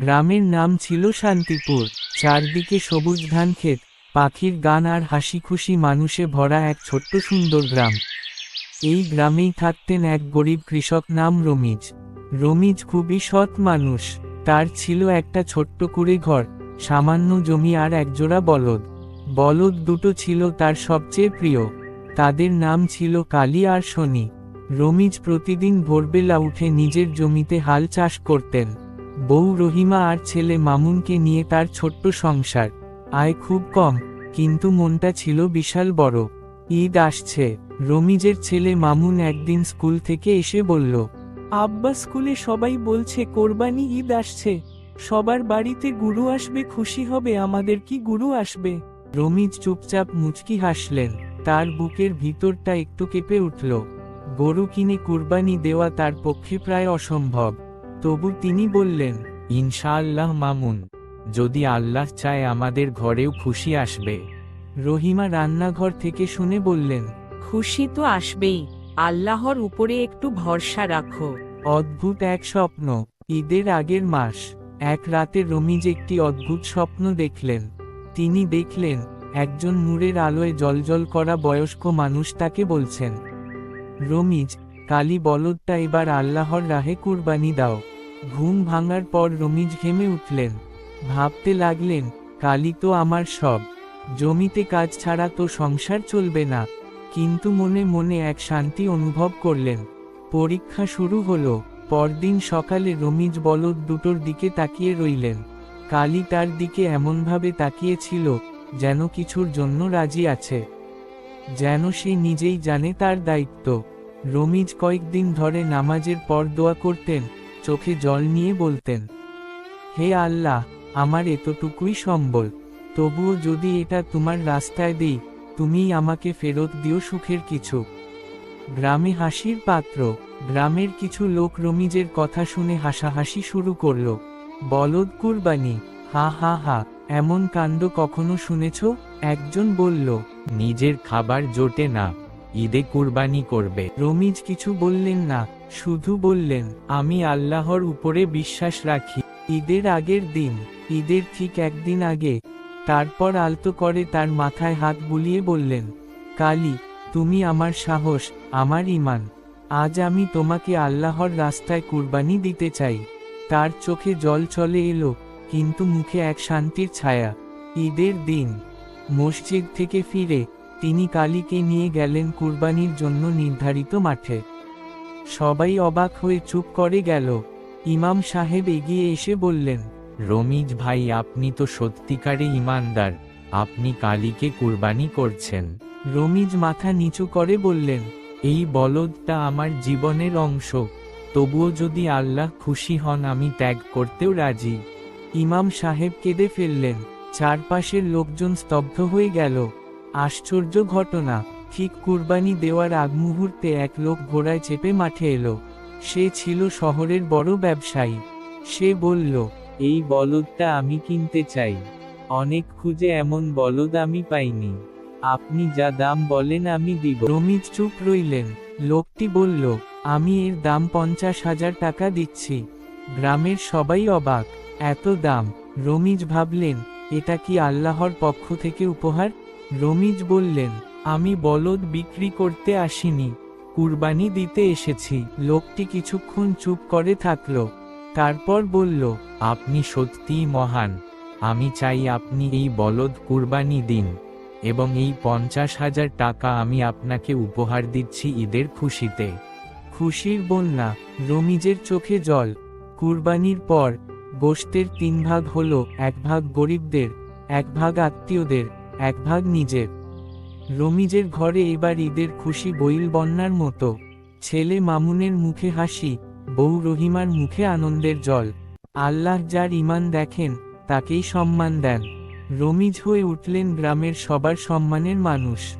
গ্রামের নাম ছিল শান্তিপুর। চারদিকে সবুজ ধান ক্ষেত, পাখির গান আর হাসি খুশি মানুষে ভরা এক ছোট্ট সুন্দর গ্রাম। এই গ্রামেই থাকতেন এক গরিব কৃষক নাম রমিজ। রমিজ খুবই সৎ মানুষ। তার ছিল একটা ছোট্ট কুড়ে ঘর, সামান্য জমি আর একজোড়া বলদ। বলদ দুটো ছিল তার সবচেয়ে প্রিয়। তাদের নাম ছিল কালী আর শনি। রমিজ প্রতিদিন ভোরবেলা উঠে নিজের জমিতে হাল চাষ করতেন। বউ রহিমা আর ছেলে মামুনকে নিয়ে তার ছোট্ট সংসার। আয় খুব কম, কিন্তু মনটা ছিল বিশাল বড়। ঈদ আসছে, রমিজের ছেলে মামুন একদিন স্কুল থেকে এসে বলল, আব্বা স্কুলে সবাই বলছে কোরবানি ঈদ আসছে। সবার বাড়িতে গুরু আসবে, খুশি হবে, আমাদের কি গুরু আসবে? রমিজ চুপচাপ মুচকি হাসলেন। তার বুকের ভিতরটা একটু কেঁপে উঠল। গরু কিনে কুরবানি দেওয়া তার পক্ষে প্রায় অসম্ভব। তবু তিনি বললেন ইনশাআল্লাহ মামুন যদি আল্লাহ চায় আমাদের ঘরেও খুশি আসবে। রহিমা রান্নাঘর থেকে শুনে বললেন খুশি তো আসবেই আল্লাহর উপরে একটু ভরসা রাখো। অদ্ভুত এক স্বপ্ন ঈদের আগের মাস এক রাতে রমিজ একটি অদ্ভুত স্বপ্ন দেখলেন। তিনি দেখলেন একজন নূরের আলোয় জলজল করা বয়স্ক মানুষ তাকে বলছেন রমিজ কালী বলদটা এবার আল্লাহর রাহে কুরবানি দাও। ঘুম ভাঙার পর রমিজ ঘেমে উঠলেন। ভাবতে লাগলেন কালী তো আমার সব। জমিতে কাজ ছাড়া তো সংসার চলবে না। কিন্তু মনে মনে এক শান্তি অনুভব করলেন। পরীক্ষা শুরু হলো। পরদিন সকালে রমিজ বলদ দুটোর দিকে তাকিয়ে রইলেন। কালী তার দিকে এমনভাবে তাকিয়েছিল, যেন কিছুর জন্য রাজি আছে। যেন সে নিজেই জানে তার দায়িত্ব। রমিজ কয়েকদিন ধরে নামাজের পর দোয়া করতেন চোখে জল নিয়ে বলতেন, হে আল্লাহ, আমার এতটুকুই সম্বল। তবুও যদি এটা তোমার রাস্তায় দিই, তুমিই আমাকে ফেরত দিও সুখের কিছু। গ্রামে হাসির পাত্র, গ্রামের কিছু লোক রমিজের কথা শুনে হাসাহাসি শুরু করল, বলদ কুরবানি, হা হা হা, এমন কাণ্ড কখনো শুনেছ? একজন বলল, নিজের খাবার জোটে না। ঈদে কুরবানি করবে। রমিজ কিছু বললেন না, শুধু বললেন, আমি আল্লাহর উপরে বিশ্বাস রাখি। ঈদের আগের দিন, ঈদের ঠিক একদিন আগে, তারপর আলতো করে তার মাথায় হাত বুলিয়ে বললেন, কালী, তুমি আমার সাহস, আমার ইমান আজ আমি তোমাকে আল্লাহর রাস্তায় কুরবানি দিতে চাই। তার চোখে জল চলে এলো, কিন্তু মুখে এক শান্তির ছায়া। ঈদের দিন, মসজিদ থেকে ফিরে তিনি কালীকে নিয়ে গেলেন কুরবানির জন্য নির্ধারিত মাঠে। সবাই অবাক হয়ে চুপ করে গেল। ইমাম সাহেব এগিয়ে এসে বললেন, রমিজ ভাই, আপনি তো সত্যিকারে ইমানদার। আপনি কালীকে কুরবানি করছেন। রমিজ মাথা নিচু করে বললেন, এই বলদটা আমার জীবনের অংশ। তবুও যদি আল্লাহ খুশি হন, আমি ত্যাগ করতেও রাজি। ইমাম সাহেব কেঁদে ফেললেন। চারপাশের লোকজন স্তব্ধ হয়ে গেল। আশ্চর্য ঘটনা। ঠিক কুরবানি দেওয়ার আগ মুহূর্তে এক লোক ঘোড়ায় চেপে মাঠে এলো। সে ছিল শহরের বড় ব্যবসায়ী। সে বলল, এই বলদটা আমি কিনতে চাই। অনেক খুঁজে এমন বলদ আমি পাইনি। আপনি যা দাম বলেন আমি দিব। রমিজ চুপ রইলেন। লোকটি বলল, আমি এর দাম পঞ্চাশ হাজার টাকা দিচ্ছি। গ্রামের সবাই অবাক। এত দাম। রমিজ ভাবলেন, এটা কি আল্লাহর পক্ষ থেকে উপহার? রমিজ বললেন, আমি বলদ বিক্রি করতে আসিনি। কুরবানি দিতে এসেছি। লোকটি কিছুক্ষণ চুপ করে থাকল। তারপর বলল, আপনি সত্যিই মহান। আমি চাই আপনি এই বলদ কুরবানি দিন এবং এই পঞ্চাশ হাজার টাকা আমি আপনাকে উপহার দিচ্ছি ঈদের খুশিতে। খুশির বন্যা, রমিজের চোখে জল। কুরবানির পর গোষ্ঠের তিন ভাগ হলো, এক ভাগ গরিবদের, এক ভাগ আত্মীয়দের। এক ভাগ নিজের। রমিজের ঘরে এবার ঈদের খুশি বইল বন্যার মতো। ছেলে মামুনের মুখে হাসি, বউ রহিমার মুখে আনন্দের জল। আল্লাহ যার ইমান দেখেন, তাকেই সম্মান দেন। রমিজ হয়ে উঠলেন গ্রামের সবার সম্মানের মানুষ।